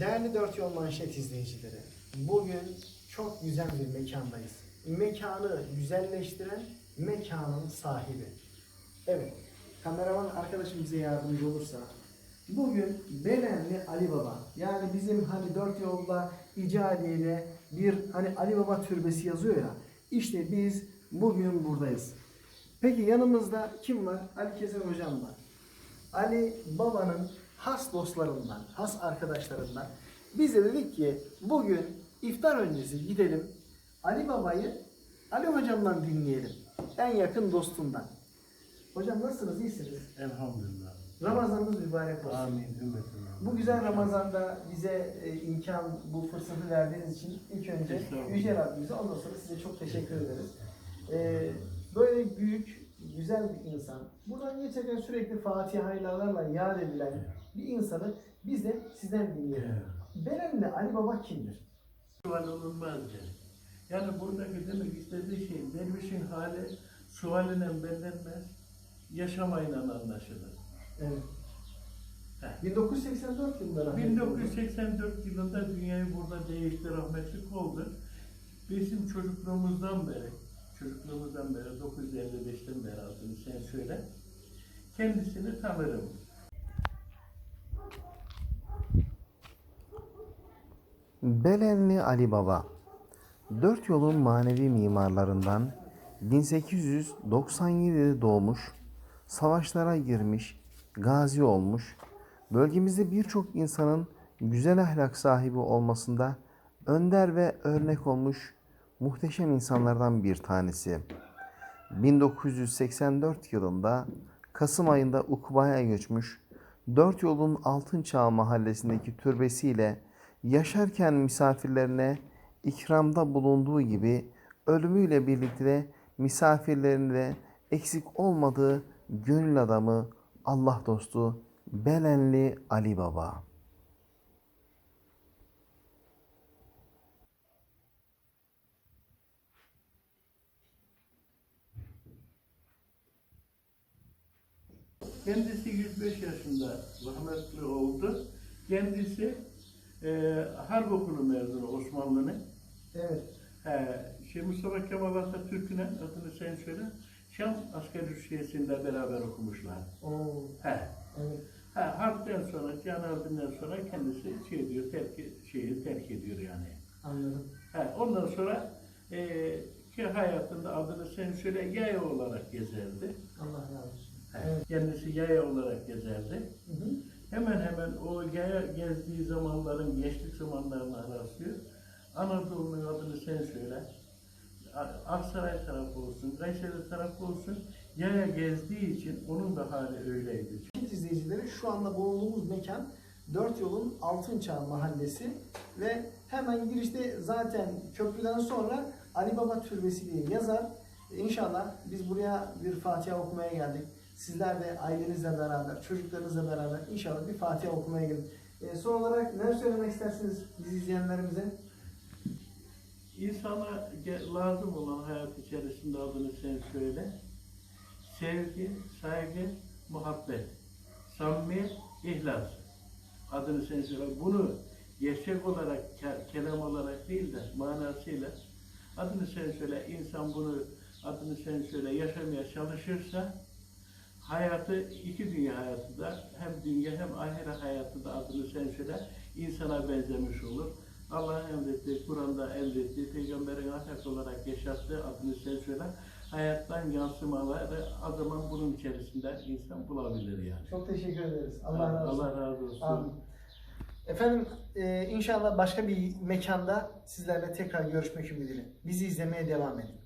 Değerli Dört Yol Manşet izleyicileri, bugün çok güzel bir mekandayız. Mekanı güzelleştiren mekanın sahibi. Evet, kameraman arkadaşım bize yardımcı olursa. Bugün Belenli Ali Baba, yani bizim hani Dört Yolda icadiyle bir hani Ali Baba türbesi yazıyor ya, işte biz bugün buradayız. Peki yanımızda kim var? Ali Keser Hocam var. Ali Baba'nın has dostlarından, has arkadaşlarından. Biz de dedik ki bugün iftar öncesi gidelim Ali Baba'yı Ali Hocam'dan dinleyelim. En yakın dostundan. Hocam nasılsınız? İyisiniz? Elhamdülillah. Ramazanınız mübarek olsun. Amin. Ümmetin Bu güzel Ramazan'da bize e, imkan, bu fırsatı verdiğiniz için ilk önce. Yüce Rabbimize ondan sonra size çok teşekkür ederiz. E, böyle büyük, güzel bir insan. Buradan geçerken sürekli Fatiha'larla yad edilen bir insanı biz de sizden dinleyelim. Belenli Ali Baba kimdir? Sual olunmaz yani. Yani buradaki demek istediği şey dervişin hali sualiyle bellenmez, yaşamayla anlaşılır. Evet. Heh. 1984 yılında rahmetli oldu. 1984 yılında dünyayı burada değişti, rahmetlik oldu. Bizim çocukluğumuzdan beri, çocukluğumuzdan beri, 955'ten beri adını sen söyle, kendisini tanırım. Belenli Ali Baba. Dört yolun manevi mimarlarından 1897'de doğmuş, savaşlara girmiş, gazi olmuş, bölgemizde birçok insanın güzel ahlak sahibi olmasında önder ve örnek olmuş muhteşem insanlardan bir tanesi. 1984 yılında Kasım ayında Ukba'ya göçmüş, Dört Yolun Altın Çağ mahallesindeki türbesiyle yaşarken misafirlerine ikramda bulunduğu gibi ölümüyle birlikte misafirlerine de eksik olmadığı gönül adamı Allah dostu Belenli Ali Baba. Kendisi 105 yaşında rahmetli oldu. Kendisi e, harp okulu mezunu Osmanlı'nın. Evet. He, şey Mustafa Kemal Atatürk'ün adını sen söyle. Şam asker Hüsniyesi'nde beraber okumuşlar. Oo, He. evet. He, harpten sonra, Can Harbi'nden sonra kendisi şey diyor, terk, şeyi terk ediyor yani. Anladım. He, ondan sonra e, ki hayatında adını sen söyle yaya olarak gezerdi. Allah razı olsun. Evet. Kendisi yaya olarak gezerdi. Hı hı. Hemen hemen o yaya gezdiği zamanların gençlik zamanlarına rastlıyor. Anadolu'nun adını sen söyle. Aksaray tarafı olsun, Kayseri tarafı olsun yaya gezdiği için onun da hali öyleydi. Manşet izleyicileri şu anda bulunduğumuz mekan Dört Yolun Altınçağ Mahallesi ve hemen girişte zaten köprüden sonra Ali Baba Türbesi diye yazar. İnşallah biz buraya bir Fatiha okumaya geldik. Sizler de ailenizle beraber, çocuklarınızla beraber inşallah bir Fatiha okumaya gelin. Ee, son olarak ne söylemek istersiniz bizi izleyenlerimize? İnsana lazım olan hayat içerisinde adını sen söyle. Sevgi, saygı, muhabbet, samimiyet, ihlas. Adını sen söyle. Bunu gerçek olarak, ke- kelam olarak değil de manasıyla adını sen söyle. İnsan bunu adını sen söyle yaşamaya çalışırsa hayatı iki dünya hayatı da hem dünya hem ahiret hayatı da adını sen söyle insana benzemiş olur. Allah'ın emrettiği, Kur'an'da emrettiği, peygamberin ahlak olarak yaşattığı adını sen söyle. Hayattan yansımaları adamın bunun içerisinde insan bulabilir yani. Çok teşekkür ederiz. Allah razı olsun. Allah razı olsun. Amin. Efendim e, inşallah başka bir mekanda sizlerle tekrar görüşmek ümidiyle. Bizi izlemeye devam edin.